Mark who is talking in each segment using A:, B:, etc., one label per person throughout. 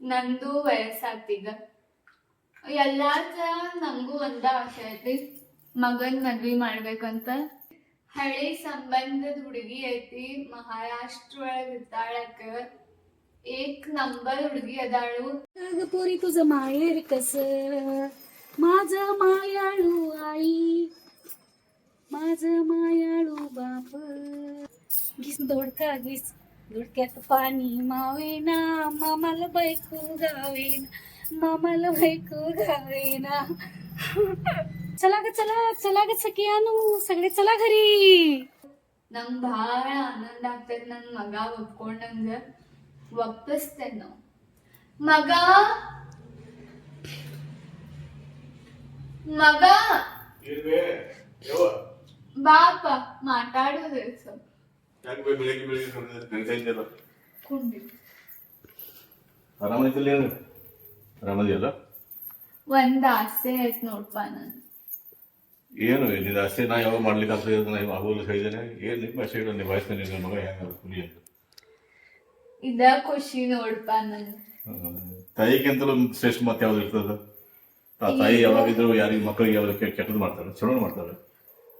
A: ನಂದು ವಯಸ್ಸಾತೀಗ ಎಲ್ಲಾರ್ದ ನಂಗೂ ಒಂದ ಆಸೆ ಐತಿ ಮಗನ್ ಮದ್ವಿ ಮಾಡ್ಬೇಕಂತ ಹಳಿ ಸಂಬಂಧದ ಹುಡುಗಿ ಐತಿ ಮಹಾರಾಷ್ಟ್ರ ಒಳಗ ಇರ್ತಾಳಕ ಏಕ್ ನಂಬರ್ ಹುಡುಗಿ ಅದಾಳು
B: अगं पोरी तुझं माहेर कस माझ मायाळू आई माझ मायाळू बाप घिस दोडका घिस दोडक्यात पाणी मावेना मामाला बायको गावेना मामाला बायको गावेना चला ग चला चला ग सखियानू सगळे चला घरी
A: ನಂಗ್ ಬಹಳ ಆನಂದ ಆಗ್ತದ ನನ್ ಮಗ ಒಪ್ಕೊಂಡಂಗ ಒಪ್ಪಿಸ್ತೇನೆ ನಾವು ಮಗ ಮಗ
C: ಇಲ್ವೇ ಯವ್ವ
A: ಬಾಪ ಮಾತಾಡೋದು ಸ್ವಲ್ಪ
C: ಯಾಕೆ ಬೇ ಬೆಳಿಗ್ಗೆ ಬೆಳಿಗ್ಗೆ ಏನು ಆರಾಮದಿಯಲ್ಲ
A: ಒಂದ್ ಆಸೆ ಐತ್ ನೋಡ್ಪ ನನ್.
C: ಏನು ನಿನ್ನ ಅಷ್ಟೇ ನಾ ಯಾವಾಗ ಮಾಡ್ಲಿಕ್ಕೆ ಆಗ್ತದೆ ಅಂತ ನಾ ಆಗೋಲ್ಲ ಹೇಳಿದ್ದೇನೆ. ಏನು ನಿಮ್ಮ ಅಷ್ಟೇ ನಿಮ್ಮ ವಯಸ್ಸಿನ ನಿನ್ನ ಮಗ ಹೆಂಗ ಕುಡಿ ಅಂತ.
A: ಇದ ಖುಷಿ ನೋಡ್ಪ ನನ್.
C: ತಾಯಿಗಿಂತಲೂ ಶ್ರೇಷ್ಠ ಮತ್ತೆ ಯಾವ್ದು ಇರ್ತದ? ಆ ತಾಯಿ ಯಾವಾಗಿದ್ರು ಯಾರಿಗೆ ಮಕ್ಕಳಿಗೆ ಯಾವಾಗ ಕೆಟ್ಟದ್ದು ಮಾಡ್ತಾರೆ ಚಲೋ ಮಾಡ್ತಾರೆ.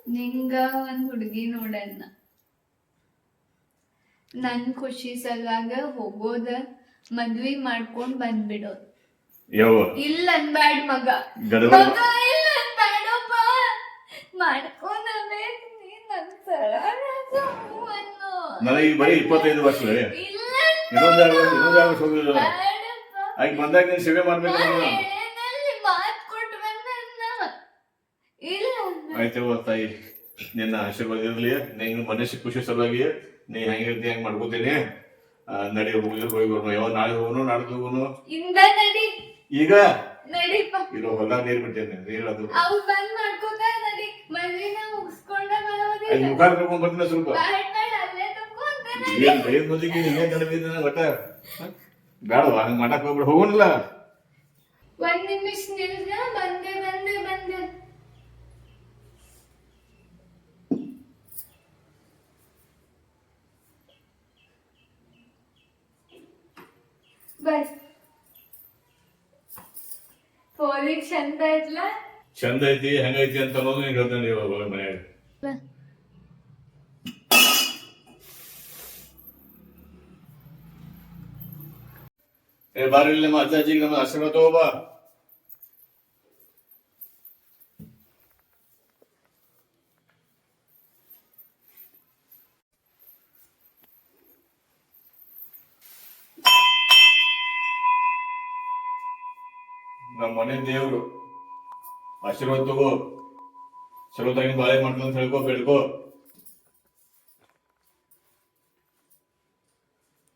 A: ನಿಂಗ ಒಂದ್ ಹುಡುಗಿ ನೋಡಣ್ಣ. ನನ್ ಖುಷಿ ಸಲುವಾಗ ಹೋಗೋದ ಮದ್ವಿ ಮಾಡ್ಕೊಂಡ್ ಬಂದ್ಬಿಡೋದ್. ಇಲ್ಲ ಅನ್ಬ್ಯಾಡ್ ಮಗ.
C: ಗಡಬಡ
A: ಮಗ ಇಲ್ಲ ಅನ್ಬ್ಯಾಡಪ್ಪ ಮಾಡ್ಕೊಂಡಬೇಕು ನೀ ನನ್ ಸಲುವಾಗ ಹೂ ಅನ್ನೋ.
C: ನನಗೆ ಬರೀ ಇಪ್ಪತ್ತೈದು ವರ್ಷ.
A: ಇಲ್ಲ
C: ಇನ್ನೊಂದು ಎರಡು ವರ್ಷ ಇನ್ನೊಂದು ಎರಡು ವರ್ಷ ಹೋಗಿಲ್ಲ
A: ಬೇಡಪ್ಪ.
C: ಆಗ ಬಂದಾಗ ನೀನು ಸೇವೆ ಮಾಡ್ಬೇಕು
A: ನಾ
C: ನಾನು
A: ಏನಲ್ಲಿ ಮಾತ್ ಕೊಟ್ಟು ಬಂದನ್ನ. ಇಲ್ಲ
C: ಆಯ್ತು ತಾಯಿ. ನಿನ್ನ ಆಶೀರ್ವಾದ ಇರಲಿ. ನಿನ್ನ ಮನಸ್ಸಿಗೆ ಖುಷಿ ಸಲುವಾಗಿ ನೀ ಹೆಂಗಿರ್ತಿ ಹೆಂಗ್ ಮಾಡ್ಕೋತೀನಿ. ನಡಿ ಹೋಗಿ ಹೋಗಿ ಬರೋಣ. ಯಾವ ನಾಳೆ ಹೋಗೋನು ನಾಳೆ ಹೋಗೋನು?
A: ಇಂದ ನಡಿ.
C: ಈಗ?
A: ನಡಿಪ್ಪ.
C: ಇರೋ ಹೊಲ ನೀರ್ ಬಿಟ್ಟೇನೆ ನೀರ್ ಅದು
A: ಅವ್ ಬಂದ್ ಮಾಡ್ಕೋತ ನಡಿ. ಮದ್ವಿನ ಮುಗಿಸ್ಕೊಂಡ
C: ಅಲ್ಲಿ
A: ಬರೋದಿಲ್ಲ
C: ಮುಖ ಕರ್ಕೊಂಡ್ ಬರ್ತೀನಿ ಸ್ವಲ್ಪ. ಏನ್ ದೈದ ಮಂದಿಗೆ ನೀನೇ ಕಡಿಮೆ ಒಟ್ಟ? ಬೇಡವಾ ಹಂಗ ಮಾಡಕ್ ಹೋಗ್ಬಿಡ. ಹೋಗೋಣಿಲ್ಲ.
A: ಒಂದ್ ನಿಮಿಷ ನಿಲ್ಗ ಬಂದೆ ಬಂದೆ ಬಸ್ ಪೋಲಿಗ್ ಚಂದ ಐತ್ಲ
C: ಚಂದ ಐತಿ ಹೆಂಗೈತಿ ಅಂತ ಅನ್ನೋದು ನೀನ್ ಹೇಳ್ತಾನೆ ಇವಾಗ ಮನ್ಯಾಗ ಏ ಬಾರಿ ನಮ್ಮ ಅಜ್ಜ ಅಜ್ಜಿಗೆ ನಮ್ಮ ಆಶೀರ್ವಾದ ತಗೋಬಾ ಮನೆ ದೇವ್ರು ಆಶೀರ್ವಾದ ತಗೋ. ಚಲೋ ತಗಿನ ಬಾಳೆ ಮಾಡ್ಕೊಂತ ಹೇಳ್ಕೋ, ಬೇಡ್ಕೋ.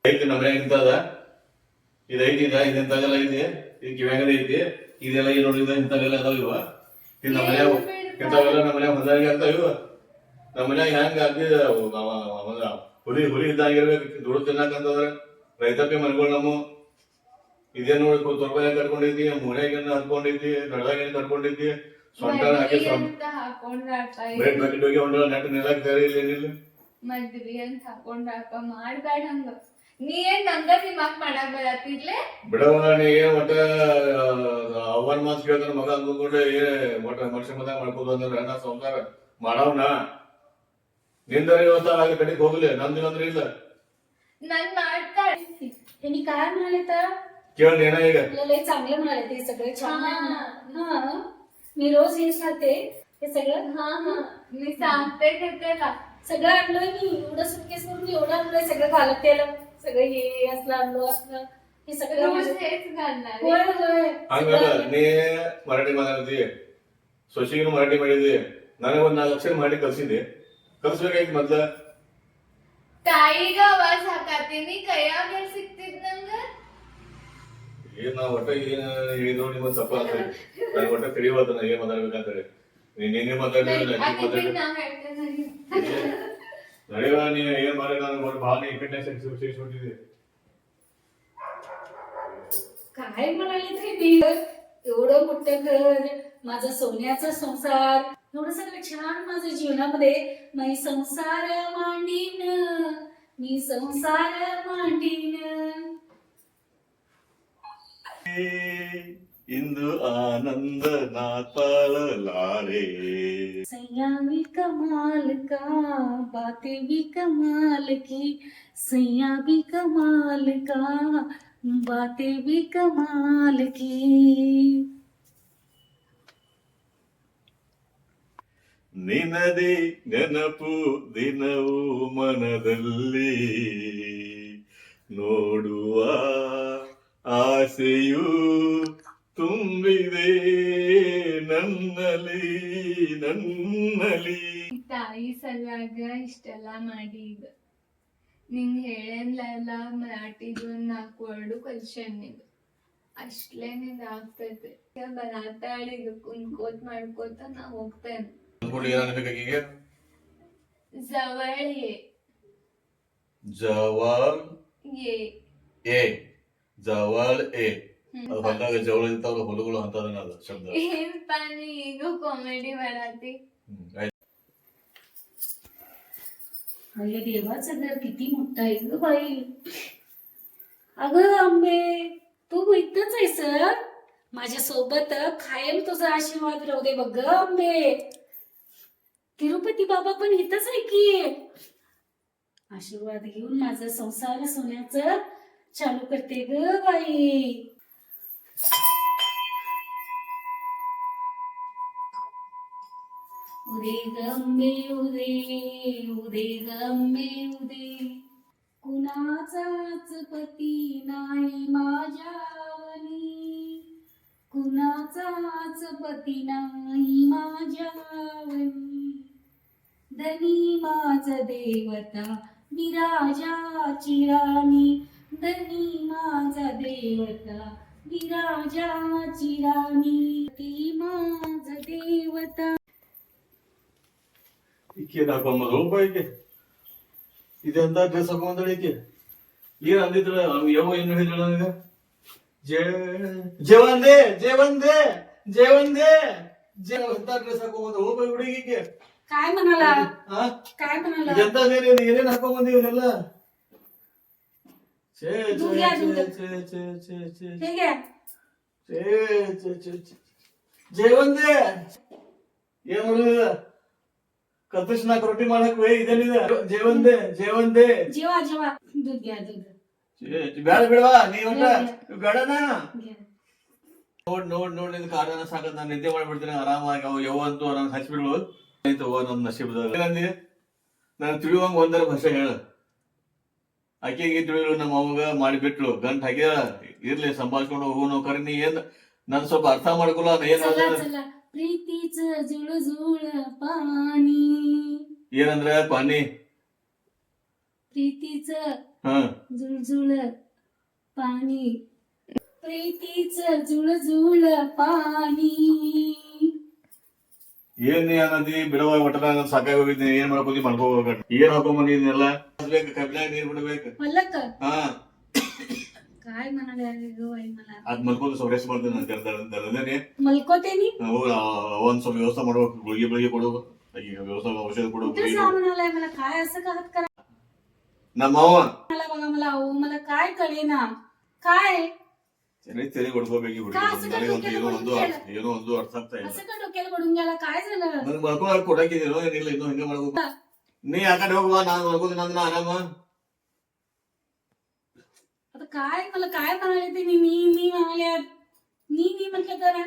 C: ಐತಿ ನಮ್ಮ ಇಂತದ ಇದು ಐತಿ ಇದ ಇದೆಂತಾಗೆಲ್ಲ ಐತಿ ಇದು ಕಿವ್ಯಾಗದ ಐತಿ ಇದೆಲ್ಲ ಈ ನೋಡಿದ ಇಂಥವೆಲ್ಲ ಅದಾವ ಇವ. ಇದು ನಮ್ಮ ಮನ್ಯಾಗ ಇಂತಾವೆಲ್ಲ ನಮ್ಮ ಮನ್ಯಾಗ ಹೊಂದಾಣಿಕೆ ಅಂತ ಇವ. ನಮ್ಮ ಮನ್ಯಾಗ ಹೆಂಗ ಆಗ್ತಿ ಹುಲಿ ಹುಲಿ ಇದ್ದಾಗಿರ್ಬೇಕು ದುಡ್ಡು ತಿನ್ನಕಂತಂದ್ರ ರೈತಾಪಿ ಮನ್ಕೊಂಡು ನಮ್ಮ. ಇದೇನು ತೊರ್ಬಾಯ ಕಟ್ಕೊಂಡಿದ್ದಿ? ಮೂಳೆಗೇನ ಹಾಕೊಂಡಿದ್ದಿ ಬೆಳಗಾಗೇನು ಕಟ್ಕೊಂಡಿದ್ದಿ? ಸೊಂಟ ಹಾಕಿ ಹೋಗಿ ನೆಟ್ ನೆಲಕ್ ಇಲ್ಲ ಏನಿಲ್ಲ.
A: ಮದ್ವಿ ಅಂತ ಮಾಡ್ಬೇಡ ನೀ ಏನ್ ನಂಗ ನಿಮ್ ಮಾಡಕ್ ಬರತ್ತಿರ್ಲೆ
C: ನೀ ಅವನ್ ಮಾಸ್ ಕೇಳ್ತಾನ ಮಗ ಅಂದ್ಕೊಂಡ್ರೆ ಏ ಒಟ್ಟ ಮನುಷ್ಯ ಮದ ಮಾಡ್ಕೋದು ಅಂದ್ರೆ ನಾ ಸಂಸಾರ. ಮಾಡವ್ನ. ನಿಂದ ಇವತ್ತ ಹಾಗೆ ಕಡೆಗೆ ಹೋಗ್ಲಿ ನಂದಿನಂದ್ರೆ ಇಲ್ಲ.
A: ನನ್ ಮಾಡ್ತಾಳೆ
B: ನೀ ಕಾರ್ केवळ
C: लिहिणं आहे का?
B: आपल्याला हे चांगलं म्हणाले ते सगळे छान मी रोज हे सांगते हे सगळं.
A: हा हा. मी सांगते ठेवते का
B: सगळं आणलोय मी एवढं सुटकेस करून एवढं आणलोय सगळं घालत त्याला. सगळं हे असलं आणलो असलं. हे सगळं मी
C: मराठी
B: मागायला
C: मराठी मध्ये दे नाना ना अक्षर मराठी कशी दे. कसं काही म्हटलं? ताई गवा
A: झाकाते मी कया घर शिकते नंग?
C: ಏನ್ ನಾ ಒಟ್ಟ ಏನ್ ಹೇಳಿದ್ರು ನಿಮ್ಮದ್ ತಪ್ಪ ಅಂತ ನನಗೆ ಒಟ್ಟ ತಿಳಿವತ್ತ ನಾ ಏನ್ ಮಾತಾಡ್ಬೇಕಂತ ಹೇಳಿ ನೀನ್ ಏನೇ ಮಾತಾಡಿದ್ರೆ ನಾ ಅಜ್ಜಿ
A: ಅದಕ್ಕೆ
C: ಮಾತಾಡಿ
A: ನಾ ಹೇಳ್ತೇನೆ
C: ನಡೆಯುವ ನೀ ಏನ್ ಮಾಡಿ ನಾನು ಭಾವನೆ ಇಕ್ಕಟ್ಟೆ ಸೇರಿಸ್ಬಿಟ್ಟಿದ್ದೆ
B: काय म्हणाले ते मी एवढं मोठं घर माझा सोन्याचा संसार एवढं सगळं छान माझ्या जीवनामध्ये मी संसार मांडीन मी संसार मांडीन
C: ಇಂದು ಆನಂದ ನಾ ತಾಳಲಾರೆ
B: सैया भी कमाल का बातें भी कमाल की सैया भी कमाल का बातें भी कमाल की
C: ನಿನದೇ ನೆನಪು ದಿನವೂ ಮನದಲ್ಲಿ ನೋಡುವ ಆಸೆಯು ತುಂಬಿದೆ ನನ್ನಲಿ ನನ್ನಲಿ
A: ತಾಯಿ ಸಲುವಾಗ ಇಷ್ಟೆಲ್ಲ ಮಾಡಿ ಈಗ. ನಿಂಗ್ ಹೇಳೇನ್ಲೆಲ್ಲ ಮರಾಠಿದು ನಾಲ್ಕು ವರ್ಡು ಕಲ್ಸೇನ್ ನಿಂಗೆ ಅಷ್ಟೇ ನಿಂಗ್ ಆಗ್ತೈತೆ. ಬರಾತಾಳಿಗ ಕುಂತ್ಕೋತ್ ಮಾಡ್ಕೋತ ನಾ ಹೋಗ್ತೇನೆ. ಜವಳ ಏ
C: ಜವಾಲ್
A: ಏ.
C: ಎ ಎ
A: ಹ್ಮ್.
C: ಅದು ಹೊಲದಾಗ ಜವಳ ಇರ್ತಾವಲ್ಲ ಹೊಲಗಳು ಅಂತದನ್ನ ಅದು ಶಬ್ದ
A: ಏನ್ ಪಾನಿ ಈಗ ಕಾಮಿಡಿ ಮಾಡಾತಿ
C: ಹ್ಮ್, ಆಯ್ತು.
B: अरे देवाचं घर किती मोठं आहे ग बाई अगं आंबे तू इथंच आहेस माझ्या सोबत कायम तुझा आशीर्वाद राहू दे बघ ग आंबे तिरुपती बाबा पण इथंच आहे की आशीर्वाद घेऊन माझा संसार सोन्याचं चालू करते ग बाई. उदे गंबे उदे उदे गंबे उदे. कुणाचाच पती नाही माझ्यावनी. कुणाचाच पती नाही माझ्यावनी. धनी माझ देवता विराजाची राणी. धनी माझा देवता विराजाची राणी ती माझ देवता
C: ಈಕೆ ಹಾಕೊಂಬದು ಒಬ್ಬ ಈಕೆ ಇದೆಂತ ಡ್ರೆಸ್ ಹಾಕೊಂಬಂದಳ ಈಕೆ ಏನ್ ಅಂದಿದ್ರ ಅವ್ನು ಯಾವ ಏನು ಹೇಳಿದ್ರ ನನಗ ಜೇ ಜೇವಂದೆ ಜೇವಂದೆ ಜೇವಂದೆ ಜೇ ಎಂತ ಡ್ರೆಸ್ ಹಾಕೊಂಬಂದ ಒಬ್ಬ ಹುಡುಗಿಗೆ
B: काय म्हणाला
C: ಹಾ
B: काय म्हणाला
C: ಇದೆಂತ ಏನೇನು ಏನೇನ್ ಹೇಗೆ? ಜಯವಂದೆ ಏನ್ ಕತ್ತರ್ಸ್ ನಾಕ್ ರೊಟ್ಟಿ ಮಾಡಕ್ ಇದೇನಿದೆ ಜೇವಂದೆ ಜೇವಂದೆ
B: ಜೀವ
C: ಜೀವ. ಬೇಡ ಬಿಡವಾ ನೀ ಒಂದ. ಬೇಡನಾ ನೋಡ್ ನೋಡ್ ನೋಡ್ ನಿನ್ ಕಾರಣ ಸಾಕತ್ ನಾನು ನಿದ್ದೆ ಮಾಡ್ಬಿಡ್ತೀನಿ ಆರಾಮಾಗಿ. ಅವ್ ಯವಂತು ನನ್ನ ಹಚ್ಬಿಡ್ಬೋದು ಆಯ್ತು ನಮ್ ನಶೀಬ್ದಾಗ ನಾನು ತಿಳಿಯುವಂಗ ಒಂದರ ಭಾಷೆ ಹೇಳ. ಆಕೆಗೆ ತಿಳಿದ್ರು ನಮ್ಮ ಅವಾಗ ಮಾಡಿಬಿಟ್ಲು. ಗಂಟ್ ಹಾಕಿದ ಇರ್ಲಿ ಸಂಭಾಳ್ಕೊಂಡು ಹೋಗೋನು ಕರಿನಿ ಏನ್ ನನ್ ಸ್ವಲ್ಪ ಅರ್ಥ ಮಾಡ್ಕೊಲ್ಲ
B: ಪ್ರೀತಿ ಜುಳ ಪಾನಿ
C: ಏನಂದ್ರ ಪಾನಿ
B: ಪ್ರೀತಿ
C: ಜುಳು
B: ಜುಳ ಪಾನಿ ಪ್ರೀತಿ ಚುಳ ಜುಳ
C: ಪಾನಿ ಏನ್ ಅನ್ನದಿ ಬಿಡವ ಒಟ್ಟದಾಗ ಸಾಕಾಗಿ ಹೋಗಿದ್ನಿ ಏನ್ ಮಾಡ್ಕೋತಿ ಮಾಡ್ಕೋ ಏನ್ ಹಾಕೊಂಡ್ ಬಂದಿದ್ನೆಲ್ಲ ಕಬ್ಬಿನಾಗ ನೀರ್ ಬಿಡ್ಬೇಕು. ಮಲ್ಕೋತೇನಿ? ಸ್ವಲ್ಪ ವ್ಯವಸ್ಥೆ ವ್ಯವಸ್ಥೆ
B: काय
C: ನಮ್ಮ
B: ಕಾಯ್ ಕಳಿನ? ಕಾಯ್? काय
C: ಸರಿ ತೆರಿ ಹೊಡ್ಕೋಬೇಕು ಈ ಹುಡುಗಿ
B: का असं
C: ನನಗೆ ಒಂದು
B: काय
C: ಏನೋ ಒಂದು
B: डोक्याला
C: ಅರ್ಥ- ಏನೋ ಒಂದು ಅರ್ಥ ಆಗ್ತಾ ಇಲ್ಲ
B: असं का डोक्याला पडून गेला काय झालं
C: ನನ್ಗೆ ಮಲ್ಕೊಳಕ್ ಕೊಡಾಕಿದ್ದೀರೋ ಏನಿಲ್ಲ ಇನ್ನೂ ಹಿಂಗೆ ಮಾಡ್ಬೇಕು ನೀ ಆ ಕಡೆ ಹೋಗುವ ನಾನು ಮಲ್ಕೋತೀನಿ ಅಂದ್ರೆ ಆರಾಮ
B: आता काय मला काय म्हणाले ते मी मी मी म्हणाल्या मी मी म्हटलं तर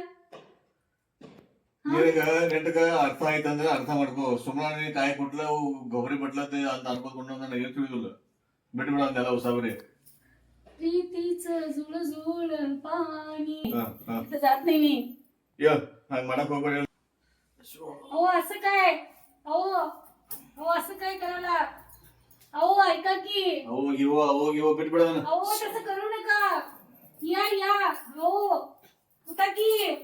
C: ನಿನಗ ನೆಟ್ಟಗ ಅರ್ಥ ಆಯ್ತಂದ್ರೆ ಅರ್ಥ ಮಾಡ್ಕೋ ಸುಮ್ಮನೆ ನೀ ಕಾಯಿ ಕೊಟ್ಲ ಅವು ಗೊಬ್ಬರಿ ಬಟ್ಲತ್ತೆ ಅಂತ ಅನ್ಕೋಕೊಂಡು ನನಗೆ ಏನು ತಿಳಿದಿಲ್ಲ ಬಿಟ್ಬಿಡ ಅಂದೆಲ್ಲ ಉಸಾಬರಿ
B: प्रीतीच जुळ जुळ पाणी.
C: हा,
B: हा. जात नाही मी.
C: मला खोबर
B: अहो असं काय? अहो अहो असं काय करायला? अहो ऐका की.
C: अहो गिवो अहो गिवो पीठ पडा
B: अहो तसं करू नका. या या. अहो होता की?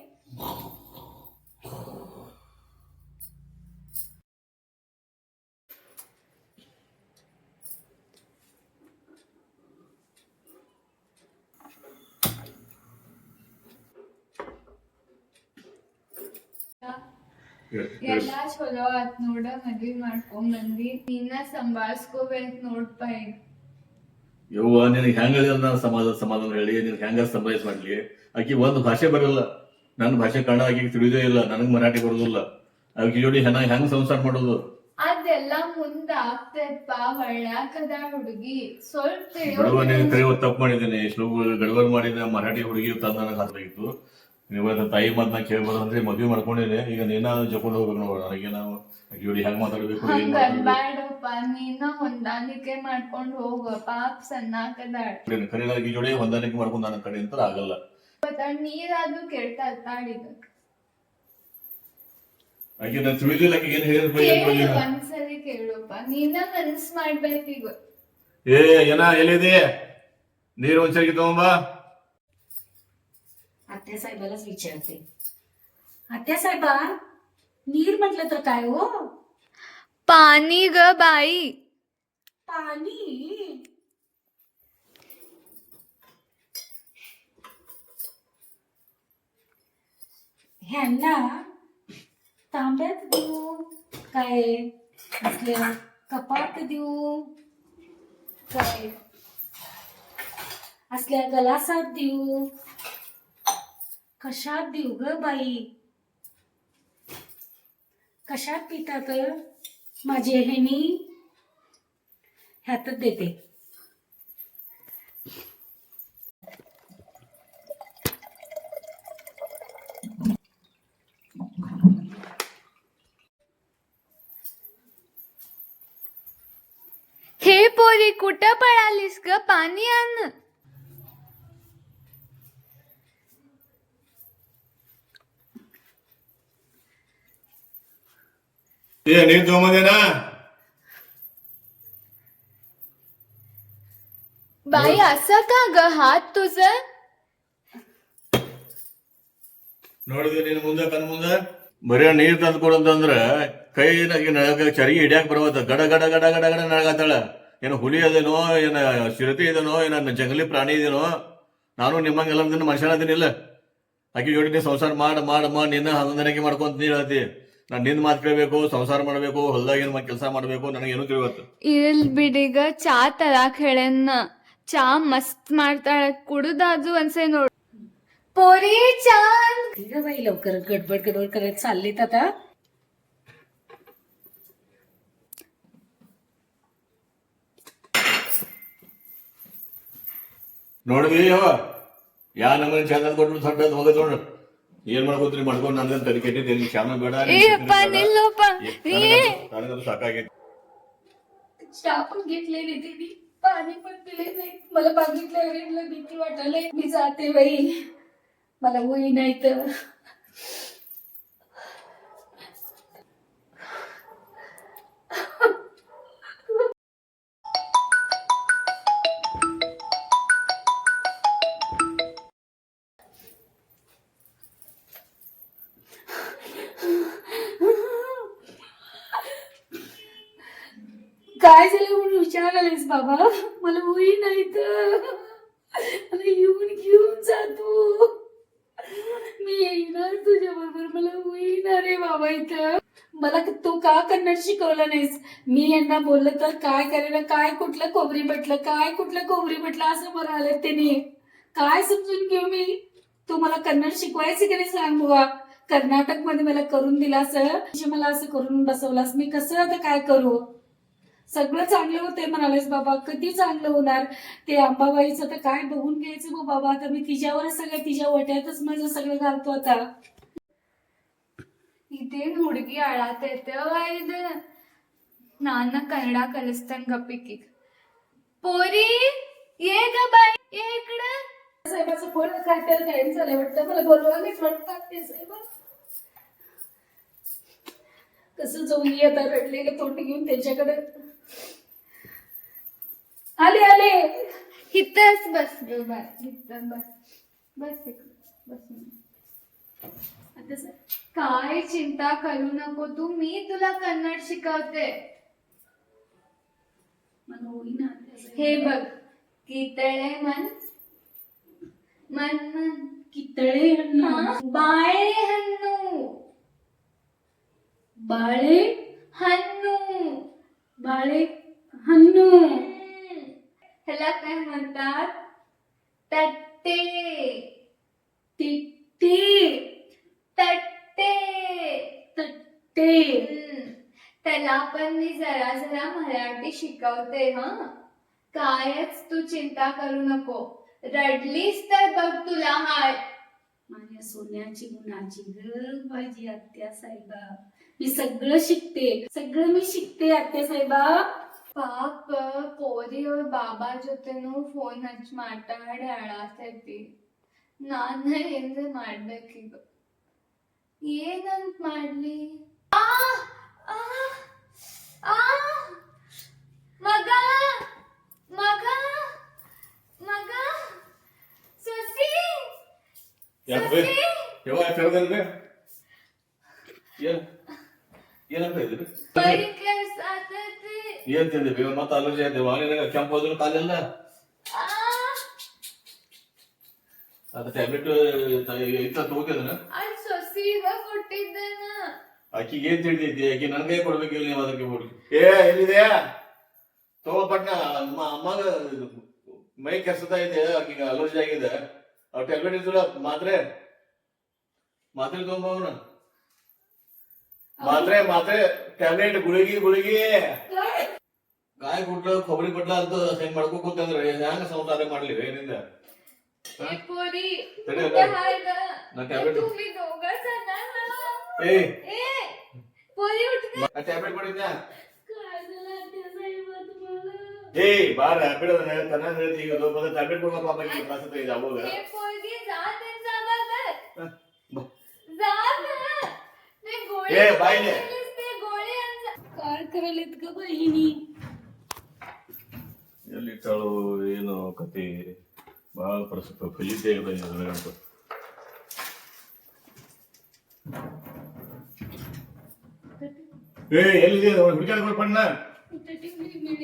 A: ಎಲ್ಲ ಚಲೋ ಆತ್ ನೋಡ ಮದ್ವಿ ಮಾಡ್ಕೊಂಡ್ ಬಂದಿ ನಿನ್ನ ಸಂಭಾಳ್ಸ್ಕೋಬೇಕ್ ನೋಡ್ಪ ಈಗ
C: ಯವ್ವ ನಿನಗೆ ಹೆಂಗ ನಾನು ಸಮಾಧಾನ ಸಮಾಧಾನ ಹೇಳಿ ನಿನಗೆ ಹೆಂಗ ಸಂಭಾಯಿಸ್ ಮಾಡ್ಲಿ. ಆಕಿ ಒಂದು ಭಾಷೆ ಬರಲ್ಲ. ನನ್ನ ಭಾಷೆ ಕನ್ನಡ ಆಕಿಗೆ ತಿಳಿದೇ ಇಲ್ಲ ನನಗ್ ಮರಾಠಿ ಬರೋದಿಲ್ಲ. ಆಕಿ ಜೋಡಿ ಹೆಣ ಹೆಂಗ್ ಸಂಸಾರ ಮಾಡೋದು?
A: ಅದೆಲ್ಲ ಮುಂದ ಆಗ್ತೈತ್ಪ ಒಳ್ಳ್ಯಾಕದ ಹುಡುಗಿ. ಸ್ವಲ್ಪ
C: ಬಡವ ನೀನು ತಪ್ಪು ಮಾಡಿದ್ದೀನಿ. ಶ್ಲೋಕ ಗಡವರ್ ಮಾಡಿದ ಮರಾಠಿ ಹುಡುಗಿ ತಂದ ನನಗೆ ಹಾಕ್ಬೇಕಿತ್ತು ಇವತ್ತು ತಾಯಿ ಮಾತನ್ನ ಕೇಳ್ಬೋದು ಅಂದ್ರೆ ಮದ್ವೆ ಮಾಡ್ಕೊಂಡಿನಿ ಈಗ ನೀನ ಜೊಕೊಂಡು ಹೋಗ್ಬೇಕು ನೋಡ. ನನಗೆ ನಾವು ಜೋಡಿ ಹೆಂಗ್ ಮಾತಾಡ್ಬೇಕು? ಏನ್
A: ನೀನ ಹೊಂದಾಣಿಕೆ ಮಾಡ್ಕೊಂಡ್ ಹೋಗ. ಪಾಪ್ ಸಣ್ಣಾಕದಾಳ.
C: ಕರೆ ಆಕಿ ಜೋಡಿ ಹೊಂದಾಣಿಕೆ ಮಾಡ್ಕೊಂಡು ನನ್ನ ಕಡೆ ಅಂತ ಆಗಲ್ಲ.
A: ನೀರಾದ್ರೂ ಕೆಟ್ಟ ತಾಳಿದ.
C: ಆಕೆ ನಾನು ತಿಳಿದಿಲ್ಲ ಏನ್
A: ಒಂದ್ಸರಿ ಕೇಳುಪ್ಪ. ನೀನ ಮನ್ಸ್ ಮಾಡ್ಬೇಕೀಗ.
C: ಏ ಏನ ಎಲ್ಲಿದೆ? ನೀರು ಒಂದ್ಸರಿ ತಗೊಂಬಾ.
B: आत्या साहेबालाच विचारते. आत्या साहेबा नीर म्हटलं तर काय हो?
A: पाणी ग बाई.
B: पाणी? ह्यांना तांब्यात देऊ काय असल्या कपात देऊ काय असल्या गलासात देऊ कशात देऊ ग बाई? कशात पितात माझे हेनी ह्यातच देते.
A: हे पोरी कुठं पळालीस ग? पाणी आण.
C: ಏ ನೀರ್ ತಗೊಂಬಂದೇನಾ
A: बाई असं का ग हात तुझं
C: ನೋಡಿದ್ವಿ ನಿನ್ ಮುಂದೆ ಕಣ್ ಮುಂದೆ ಬರೀ ನೀರ್ ತಂದು ಕೊಡಂತಂದ್ರ ಕೈ ನಳಗ ಚರಿಗೆ ಹಿಡಿಯಾಕ ಬರವತ್ತ ಗಡ ಗಡ ಗಡ ಗಡ ಗಡ ನಳಗತ್ತಾಳ ಏನು ಹುಲಿ ಅದೇನೋ ಏನ ಚಿರತೆ ಇದೇನೋ ಏನ ಜಂಗಲಿ ಪ್ರಾಣಿ ಇದೇನೋ ನಾನು ನಿಮ್ಮಂಗೆಲ್ಲ ದಿನ ಮನುಷ್ಯನ ಅದೇನಿಲ್ಲ ಆಕೆ ಜೋಡಿ ನೀ ಸಂಸಾರ ಮಾಡ ಮಾಡ ಮಾಡಿ ನಿನ್ನ ಹೊಂದಾಣಿಕೆ ಮಾಡ್ಕೊಂತ ನೀ ಹೇಳ್ತಿ ನಾನು ನಿನ್ನ ಮಾತು ಕೇಳಬೇಕು ಸಂಸಾರ ಮಾಡಬೇಕು ಹೊಲ್ದಾಗ ಏನು ಕೆಲಸ ಮಾಡಬೇಕು ನನಗೇನು ತಿಳಿವತ್ತು
A: ಇರ್ಲ್ ಬಿಡಿಗ ಚಾ ತರಾಕ್ ಹೇಳನ್ನ ಚಾ ಮಸ್ತ್ ಮಾಡ್ತಾಳ ಕುಡುದಾದ್ರು ಒಂದ್ಸರಿ ನೋಡ್ पोरी छान
B: ग बाई लवकर गडबड गडबड करत चाललीत आता
C: ನೋಡಿದ್ವಿ ಯಾವ ಯಾ ನಮ್ಮನೆ ಚಂದ ಕೊಟ್ಟು ಸೊಡ್ಡದ್ ಹೋಗದ್ ನೋಡು ಏನ್ ಮಾಡ್ಕೋತ್ರಿ ಮಾಡ್ಕೊಂಡು ನನ್ನ ತಲೆ ಕೆಟ್ಟಿದ್ದೀನಿ ಶ್ಯಾಮ ಬೇಡ
A: ए अप्पा निल्लोप्पा ए
C: ನನಗದು ಸಾಕಾಗೈತಿ
B: चहा पण घेतलेली तिने पाणी पण पिले नाही मला बघितल्यावर भीती वाटायला मी जाते बाई मला होई नाही तर म्हणून बाबा मला होई नाही तर. मला येऊन घेऊन जा तू. मी येणार तुझ्या बरोबर मला होईना रे बाबा इथं. मला तू का कन्नड शिकवलं नाहीस? मी यांना बोललं तर काय करायला काय कुठलं कोबरी म्हटलं काय कुठलं कोबरी म्हटलं असं म्हणाले त्यांनी काय समजून घेऊ मी? तू मला कन्नड शिकवायचं की नाही सांग बुवा? कर्नाटकमध्ये मला करून दिलास म्हणजे मला असं करून बसवलास. मी कसं आता काय करू? सगळं चांगलं होते म्हणालेस बाबा. कधी चांगलं होणार? ते अंबाबाईचं तर काय बघून घ्यायचं मग बाबा. आता मी तिच्यावरच सगळं तिच्या वट्यातच माझं सगळं घालतो आता.
A: इथे मुडगी आळात येते वाईद नाना कन्नडा कलस्तन गपिकी पोरी ये ग बाई ये इकडं.
B: साहेबाचं फोन काय त्याला टाइम झालंय वाटतं. मला बोलवायलाच वाटतं ते साहेब. कसं जाऊन येता रडलेलं तोंड घेऊन त्याच्याकडे. आले आले.
A: इथंच बस बस बस. काय चिंता करू नको तू मी तुला कन्नड शिकवते. हे बघ कितळे मन? मन मन.
B: कितळे हन्नू.
A: बाळे हन्नू.
B: बाळे
A: हन्नू.
B: बाळे हन्नू.
A: ह्याला काय म्हणतात? तट्टे.
B: टिट्टी
A: तट्टे.
B: तट्टे.
A: हम्म. त्याला पण मी जरा जरा मराठी शिकवते हा. कायच तू चिंता करू नको. रडलीस तर बघ तुला हाय.
B: माझ्या सोन्याची गुणाची ग माझी आत्या साहेबा मी सगळं शिकते. सगळं मी शिकते आत्या साहेबा
A: ಪಾಪ ಪೋರಿ ಅವ್ರ ಬಾಬಾ ಜೊತೆನೂ ಫೋನ್ ಹಚ್ಚಿ ಮಾತಾಡಿ ಅಳಾತೈತಿ ನಾನ ಏನ್ರ ಮಾಡ್ಬೇಕೀಗ ಏನಂತ ಮಾಡ್ಲಿ ಆ ಆ ಆ ಮಗ ಮಗ ಮಗ ಸೊಸಿ
C: ಯಾಕೆ
A: ಸೊಸಿ
C: ಯಾವ ಕರೆದಲ್ವೇ ಏನ್ ಏನಂತ ಇದ್ರಿ
A: ಬೈ ಕೆಲ್ಸ ಆತೈತಿ
C: ಏನ್ ತಿಂದಿವಿ ಮತ್ತೆ ಅಲರ್ಜಿ ಆಯ್ತು ಅವನಿಗೆ ಕೆಂಪು ಹೋದ್ರು ಕಾಲೆಲ್ಲ?
A: ಆ
C: ಅದು ಟ್ಯಾಬ್ಲೆಟ್ ಇತ್ತ ತಗೋತಿದನ ಆಕಿಗೆ ಏನ್ ತಿಳಿದೈತಿ ಆಕಿ ನನಗೆ ಕೊಡ್ಬೇಕು ಇಲ್ಲಿ ನೀವು ಅದಕ್ಕೆ ಕೊಡ್ಲಿ. ಏ ಎಲ್ಲಿದೆ? ತಗೋಪಟ್ನ ಅಮ್ಮ ಅಮ್ಮಗ ಮೈ ಕೆಸತಾ ಇದೆ ಆಕಿಗೆ ಅಲರ್ಜಿ ಆಗಿದೆ. ಆ ಟ್ಯಾಬ್ಲೆಟ್ ಇದ್ದಿಲ್ಲ ಮಾತ್ರೆ ಮಾತ್ರೆ ತಗೊಂಬವನ ಮಾತ್ರೆ ಮಾತ್ರೆ ಟ್ಯಾಬ್ಲೆಟ್ ಗುಳಿಗಿ ಗುಳಿಗಿ. ಕಾಯಿ ಗುಡ್ಲ ಕೊಬ್ಬರಿ ಗುಡ್ಲ ಅಂತ ಹೆಂಗ್ ಮಾಡ್ಕೋಕಂತಂದ್ರೆ ಹೆಂಗ ಸಂಸಾರ ಮಾಡ್ಲಿ ಏನಿಂದ ನಾ ಟ್ಯಾಬ್ಲೆಟ್ ಏ ಏ. ಹೇಳ್ತಿ ಈಗ
B: ಬಹಿನಿ ಎಲ್ಲಿ
C: ಕಾಳು ಏನು ಕತೆ ಭಾಳ ಪ್ರಸಿದ್ಧ. ಫಲಿತೆ ಇದೆ ಅಂತ. ಏ, ಎಲ್ಲಿದೆ? ಹುಡುಕಾಡ್ಬೇಕು ಪಣ್ಣ.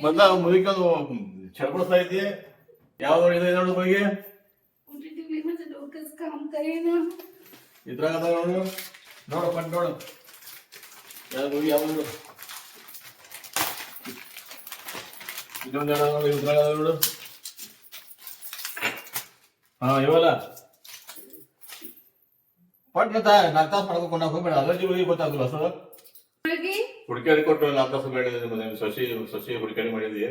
C: ಮೊದಲ ಮುಗಿಕೊಂಡು ಚಡ್ಕೊಳ್ತಾ ಇದೆಯೇ? ಯಾವ ಇದೆ ನೋಡು
B: ಬಗ್ಗೆ
C: ಇದ್ರಾಗ ನೋಡು. ನೋಡು, ಪಣ್ಣ, ನೋಡು. ಯಾವ್ದು ಯಾವ್ದು ಇದೊಂದು ನೋಡು. ಹಾ ಇವಲ್ಲ. ಪಟ್ ಗೊತ್ತಾ? ನಾಲ್ಕು ತಾಸು ಮಾಡ್ಕೊಂಡು ಹೋಗ್ಬೇಡ. ಅಲರ್ಜಿ ಗುಳಿಗೆ ಗೊತ್ತಾಗಲ್ಲ ಸರ್ ಹುಡುಕಾಡಿ ಕೊಟ್ಟು ನಾಲ್ಕು ತಾಸು ಬೇಡ ಸಸಿ ಸಸಿ ಹುಡುಕಾಡಿ ಮಾಡಿದ್ವಿ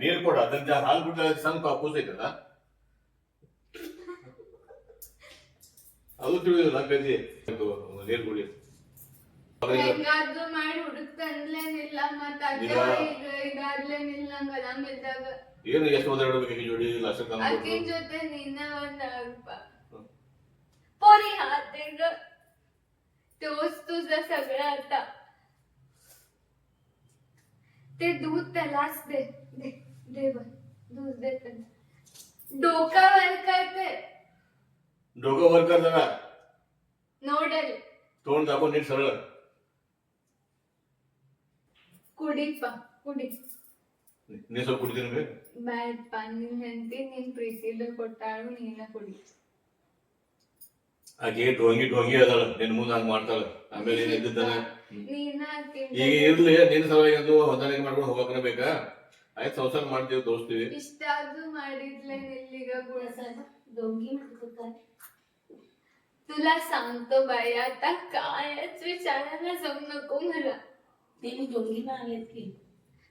C: ನೀರು ಕೊಡು. ಅದಂತೆ ಹಾಲು ಬಿಟ್ಟು ಸಣ್ಣ ಕೂಸೈತಲ್ಲ. ಐತಲ್ಲ ಅದು ತಿಳಿದಿಲ್ಲ ಗಂಜಿ ನೀರು ಕುಡಿ
A: ಹೆಂಗಾದ್ರು ಮಾಡಿ ಹುಡುಕ್ತಂದ್ಲೇನಿಲ್ಲ ಮತ್ತ ಅಜ್ಜ
C: ಇಲ್ಲ.
A: ಈಗ ಇದಾದ್ಲೇನಿಲ್ಲ ನಂಗ ಆರಾಮಿದ್ದಾಗ
C: ಏನು ಎಷ್ಟು ಓದಾಡಬೇಕು ಜೋಡಿ ಲಕ್ಷ
A: ಅಕ್ಕಿನ ಜೊತೆ ನಿನ್ನ ಒಂದ್ ಅಲ್ಪ पोरी हात दे ग तोच तुझं सगळं आता ते दूध त्यालाच दे दे दे बर दूध दे त्याला डोका वर करते
C: डोकं वर कर जरा
A: नोडल
C: तोंड दाखवून नीट सरळ
A: ಕುಡಿಪ್ಪ ಕುಡಿ
C: ನೀ ಸ್ವಲ್ಪ ಕುಡಿತೀನಿ ಬೇ
A: ಬ್ಯಾಡಪ್ಪ ನಿನ್ ಹೆಂಡತಿ ನಿನ್ ಪ್ರೀತಿಲು ಕೊಟ್ಟಾಳು ನೀನ ಕುಡಿ
C: ಆಕೆ ಢೋಂಗಿ ಢೋಂಗಿ ಅದಾಳ ನಿನ್ ಮುಂದೆ ಹಂಗ ಮಾಡ್ತಾಳ ಆಮೇಲೆ ಏನ್ ಇದ್ದಿದ್ದಾನ
A: ನೀನ ಆಕಿನ್
C: ಈಗ ಇರ್ಲಿ ನಿನ್ ಸಲುವಾಗಿ ಅದು ಹೊಂದಾಣಿಕೆ ಮಾಡ್ಕೊಂಡು ಹೋಗಕ್ಕನ ಬೇಕಾ ಆಯ್ತು ಸಂಸಾರ ಮಾಡ್ತೀವಿ ತೋರಿಸ್ತೀವಿ
A: ಇಷ್ಟಾದ್ರೂ ಮಾಡಿದ್ಲೆ ನಿಲ್ಲಿಗ ಗುಳ್ಸ
B: दोघी म्हणतो काय
A: तुला सांगतो बाई आता कायच विचारायला जाऊ नको मला
B: ते मी दोघींना आलेत की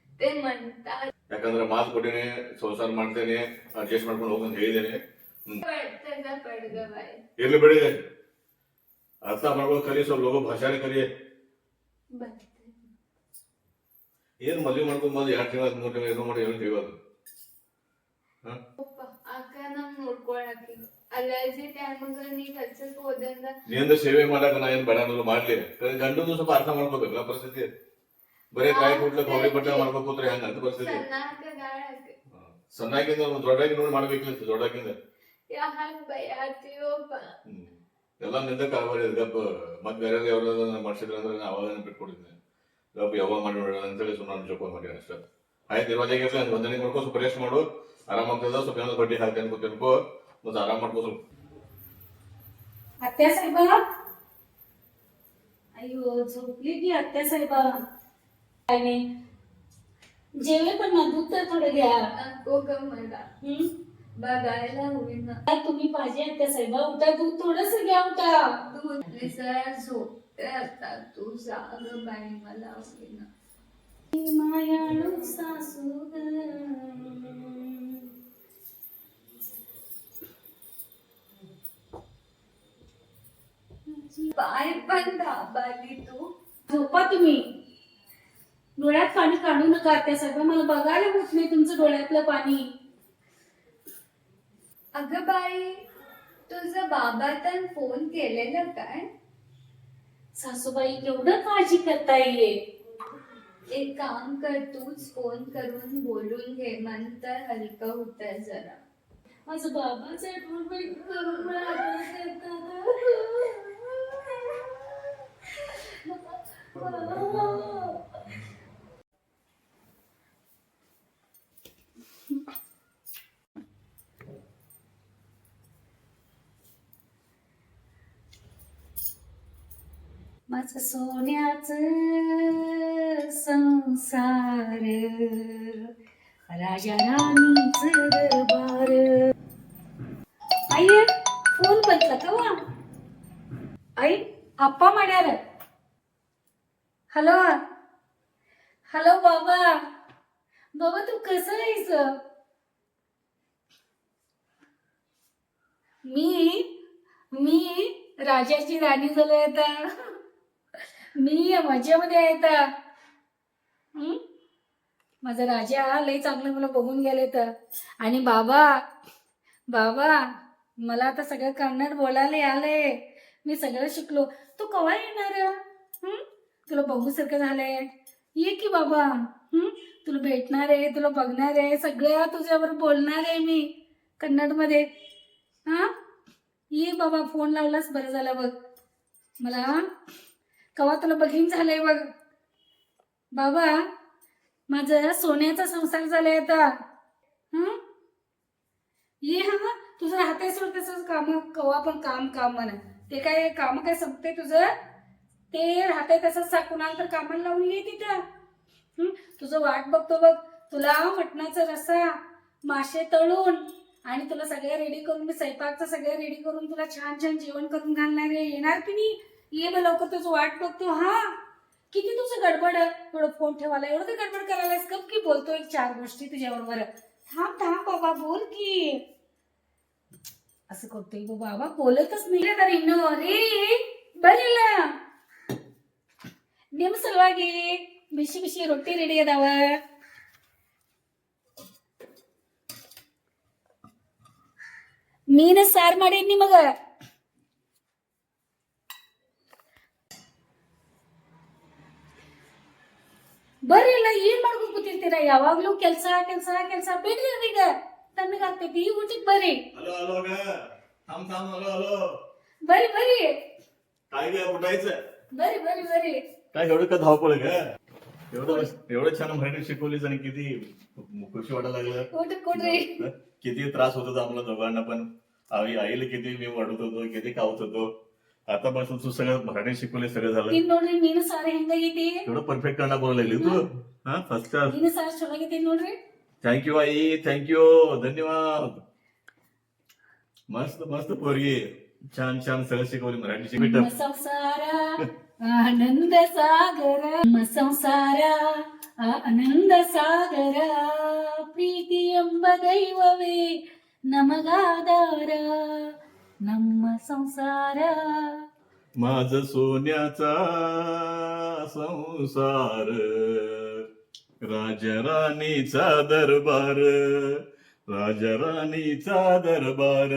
A: ते म्हणतात
C: ಯಾಕಂದ್ರೆ ಮಾತು ಕೊಟ್ಟಿನಿ ಸಂಸಾರ ಮಾಡ್ತೇನೆ ಅಡ್ಜಸ್ಟ್ ಮಾಡ್ಕೊಂಡು ಹೋಗಂತ ಹೇಳಿದ್ದೇನೆ
A: पडतं पडग बाई
C: ಇರ್ಲಿ ಬಿಡಿ ಅರ್ಥ ಮಾಡ್ಕೊಂಡು ಕಲಿ ಸ್ವಲ್ಪ ಲೋಕ ಭಾಷಾನೆ ಕಲಿ
A: बरं.
C: ಏನ್ ಮದ್ವೆ ಮಾಡ್ಕೊಂಡ್ ಬಂದು ಎರಡು ತಿಂಗಳ ಮೂರು ತಿಂಗಳ ಏನೋ ಮಾಡಿ ಏನು ತಿಳಿಯೋದು
A: ಪಪ್ಪ ಅಕ್ಕ ನಮ್ ನೋಡ್ಕೊಳಕಿ
C: ನಿಂದ ಸೇವೆ ಮಾಡಕ್ ನಾ ಏನ್ ಬೇಡ ಅನ್ನೋದು ಮಾಡ್ಲಿ. ಗಂಡನು ಸ್ವಲ್ಪ ಅರ್ಥ ಮಾಡ್ಕೋಬೇಕಲ್ಲ ಪರಿಸ್ಥಿತಿ. ಬರೀ ಕಾಯಿ ಕೊಟ್ಲ ಹೋಗಿ ಬಟ್ಟೆ ಮಾಡ್ಬೇಕು ಹೆಂಗ ಅಂತ ಪರಿಸ್ಥಿತಿ. ಸಣ್ಣಾಗಿಂದ ದೊಡ್ಡಾಗಿ ನೋಡಿ ಮಾಡ್ಬೇಕಿಲ್ಲ
A: ಬೈಯಾತೀವಪ್ಪ
C: ಹ್ಮ್. ಎಲ್ಲ ನಿಂದ ಕಾವರಿ ಗಪ್ಪ ಮತ್ ಬೇರೆ ಯಾವ್ದಾದ್ರು ಮಾಡ್ಸಿದ್ರ ಅಂದ್ರೆ ನಾ ಅವಾಗ ಬಿಟ್ಕೊಡಿದ್ನೆ ಗಪ್ಪ ಯಾವಾಗ ಮಾಡಿ ನೋಡೋಣ ಅಂತೇಳಿ ಸುಮ್ಮನೆ ಜೋಪಾನ ಮಾಡಿ ಅಷ್ಟೇ. ಆಯ್ತು ಇರೋದೇ ಒಂದನೇ ಮಾಡ್ಕೋ ಸ್ವಲ್ಪ ರೆಸ್ಟ್ ಮಾಡು. ಆರಾಮಾಗ್ತದ ಸ್ವಲ್ಪ ಏನಾದ್ರು ಬಡ್ಡಿ ಹಾಕ್ತೇನೆ ಕೂತಿರ್ಕೋ ಒಂದು ಆರಾಮ್ ಮಾಡ್ಬೋದು
B: ಅತ್ತೆ ಸಾಹೇಬ अयो झोपली की आत्या साहेबा. काय नाही. जेवे पण ना? दूध तर थोडं घ्या.
A: नको ग मला.
B: हं?
A: बघायला होईल ना.
B: काय तुम्ही पाहिजे आत्या साहेबा? उठा दूध थोडस घ्या उठा.
A: तू म्हटली सर झोपते आता. तू जाग बाई मला होईल
B: ना. माया सासू ग.
A: पाय पण दाबाली तू.
B: झोपा तुम्ही. डोळ्यात पाणी काढू नका आत्यासाहेबा मला बघायला होत नाही तुमचं डोळ्यातलं पाणी.
A: अगं बाई तुझं बाबा तर फोन केलेलं काय?
B: सासूबाई एवढं काळजी करता ये
A: एक काम कर तूच फोन करून बोलून घे. मन तर हलकं होत जरा.
B: माझं बाबाचं आठवण करून मला आठवण येतं. माझ सोन्याच संसार राजा राणीच दरबार. आई फोन बदला का आई आप्पा म्हणाल हॅलो. हॅलो बाबा. बाबा तू कसं आहेस? मी मी राजाची राणी झालोय आता. मी मजेमध्ये आहे आता माझा राजा लय चांगलं मला बघून गेले तर. आणि बाबा बाबा मला आता सगळं कन्नड बोलायला आलंय मी सगळं शिकलो. तू केव्हा येणार? तुला बघूसारखं झालंय. ये की बाबा. हम्म तुला भेटणार आहे तुला बघणार आहे सगळ्या तुझ्यावर बोलणार आहे मी कन्नडमध्ये. हा? ये बाबा फोन लावलास बरं झालं बघ. मला कवा तुला बघीन झालंय बघ. बाबा माझं सोन्याचा संसार झालाय आता. हं? ये हा तुझं राहते सोड तसंच काम. कवा पण काम काम म्हणा. ते काय काम काय संपते तुझं? ते राहते तसंच साकून तर कामाला लावून ये तिथं. तुझं वाट बघतो बघ. तुला मटणाचा रसा मासे तळून आणि तुला सगळ्या रेडी करून मी स्वयंपाकचं सगळ्या रेडी करून तुला छान छान जेवण करून घालणार आहे. येणार की मी ये मग लवकर तुझं वाट बघतो. हा? किती तुझं गडबड? थोडं फोन ठेवायला एवढं गडबड करायलास? कप की बोलतो एक चार गोष्टी तुझ्याबरोबर. थांब थांब बाबा बोल की. असं करतोय बाबा. बोलतच नाही. रे बरेला ನಿಮ್ಮ ಸಲುವಾಗಿ ಬಿಸಿ ಬಿಸಿ ರೊಟ್ಟಿ ರೆಡಿ ಅದಾವ. ಮೀನ ಸಾರ್ ಮಾಡಿ ನಿಮಗ. ಬರ್ರಿ ಇಲ್ಲ ಏನ್ ಮಾಡ್ಕೊಂಡ್ ಕೂತಿರ್ತೀರ? ಯಾವಾಗ್ಲೂ ಕೆಲ್ಸ ಕೆಲ್ಸ ಕೆಲ್ಸ ಬಿಡ್ರಿ ಅದೀಗ ತಣ್ಣಗಾಗ್ತೈತಿ
C: ಈ ಊಟಕ್
B: ಬರ್ರಿ. ಬರ್ರಿ ಬರ್ರಿ ಬರ್ರಿ ಬರ್ರಿ.
C: काय एवढं का धावपळ का एवढं एवढं छान मराठी शिकवलीच आणि किती खुशी वाटायला लागलं. किती त्रास होत होता आम्हाला दोघांना पण. आई आईला किती मी वाढत होतो किती खावत होतो. आतापासून तू सगळं मराठी शिकवले सगळं झालं. एवढं परफेक्ट करणं बोलायला लागली तू. हा. फर्स्ट क्लास थँक्यू आई. थँक्यू धन्यवाद. मस्त मस्त पोरगी. छान छान सगळं शिकवली मराठी शिकवली.
B: ನಮ್ಮ ಸಂಸಾರ ಆನಂದ ಸಾಗರ ನಮ್ಮ ಸಂಸಾರ ಆನಂದ ಸಾಗರ ಪ್ರೀತಿ ಎಂಬ ದೈವವೇ ನಮಗಾದಾರ ನಮ್ಮ ಸಂಸಾರ
C: माझ सोन्याचा संसार राजराणीचा दरबार राजराणीचा दरबार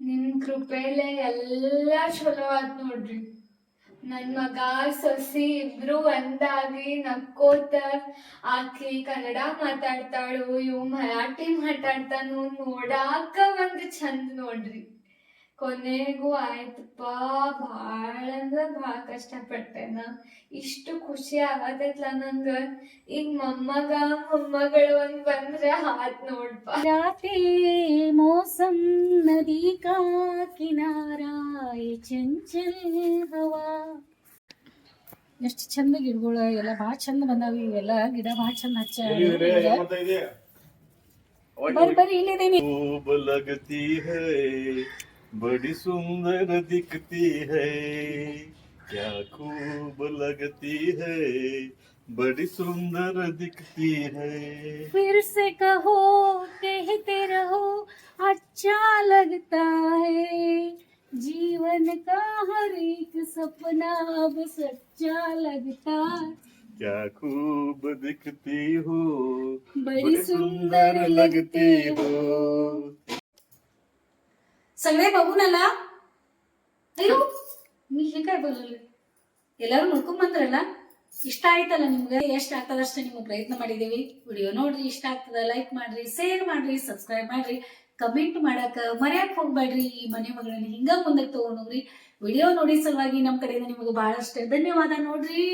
A: ನಿಮ್ ಕೃಪೆಲೆ ಎಲ್ಲ ಚಲೋ ಆತ್ ನೋಡ್ರಿ. ನನ್ ಮಗ ಸೊಸಿ ಇಬ್ರು ಒಂದಾಗಿ ನಕ್ಕೋತ ಆಕಿ ಕನ್ನಡ ಮಾತಾಡ್ತಾಳು, ಇವ್ ಮರಾಠಿ ಮಾತಾಡ್ತಾನು ನೋಡಾಕ ಒಂದ್ ಚಂದ ನೋಡ್ರಿ. ಕೊನೆಗೂ ಆಯ್ತಪ್ಪಾ. ಭಾಳ ಅಂದ್ರ ಭಾಳ ಕಷ್ಟಪಟ್ಟೆ ನಾ ಇಷ್ಟು ಖುಷಿ ಆಗತೈತ್ಲ ನಂಗ. ಈಗ ಮೊಮ್ಮಗ ಮೊಮ್ಮಗಳು ಒಂದ್ ಬಂದ್ರ ಹಾತ್ ನೋಡ್ಪ.
B: ರಾತೆ ಮೋಸಂ ನದಿ ಕಾ ಕಿನಾರಾಯ ಚಂಚಲ್ ಹವಾ. ಎಷ್ಟು ಚಂದ ಗಿಡಗಳು ಎಲ್ಲ ಭಾಳ ಚಂದ ಬಂದಾವ ಇವೆಲ್ಲ. ಗಿಡ ಭಾಳ ಚಂದ ಹಚ್ಚ. ಬರ್ರಿ ಬರ್ರಿ
C: ಹೇ. बड़ी सुंदर दिखती है क्या खूब लगती है बड़ी सुंदर दिखती है।
B: फिर से कहो कहते रहो अच्छा लगता है। जीवन का हर एक सपना अब सच्चा लगता
C: क्या खूब दिखती हो
B: बड़ी सुंदर लगती हो। सगळे बघून आला ಅಯ್ಯೋ ನೀ ಹೇಗೆ ಬರಲ್ಲ ಎಲ್ಲರೂ ನೋಡ್ಕೊಂಡ್ ಬಂದ್ರಲ್ಲ ಇಷ್ಟ ಆಯ್ತಲ್ಲ ನಿಮ್ಗೆ ಎಷ್ಟು ಆಗ್ತದ ಅಷ್ಟು ನಿಮ್ಗೆ ಪ್ರಯತ್ನ ಮಾಡಿದೀವಿ ವಿಡಿಯೋ ನೋಡ್ರಿ ಇಷ್ಟ ಆಗ್ತದ ಲೈಕ್ ಮಾಡ್ರಿ ಶೇರ್ ಮಾಡ್ರಿ ಸಬ್ಸ್ಕ್ರೈಬ್ ಮಾಡ್ರಿ ಕಮೆಂಟ್ ಮಾಡಾಕ ಮರ್ಯಾಕ್ ಹೋಗ್ಬೇಡ್ರಿ ಈ ಮನೆ ಮಗಳನ್ನ ಹಿಂಗ ಮುಂದಕ್ಕೆ ತಗೊಂಡೋಗ್ರಿ ವಿಡಿಯೋ ನೋಡಿ ಸಲುವಾಗಿ ನಮ್ಮ ಕಡೆಯಿಂದ ನಿಮಗೆ ಬಹಳಷ್ಟು ಧನ್ಯವಾದ ನೋಡ್ರಿ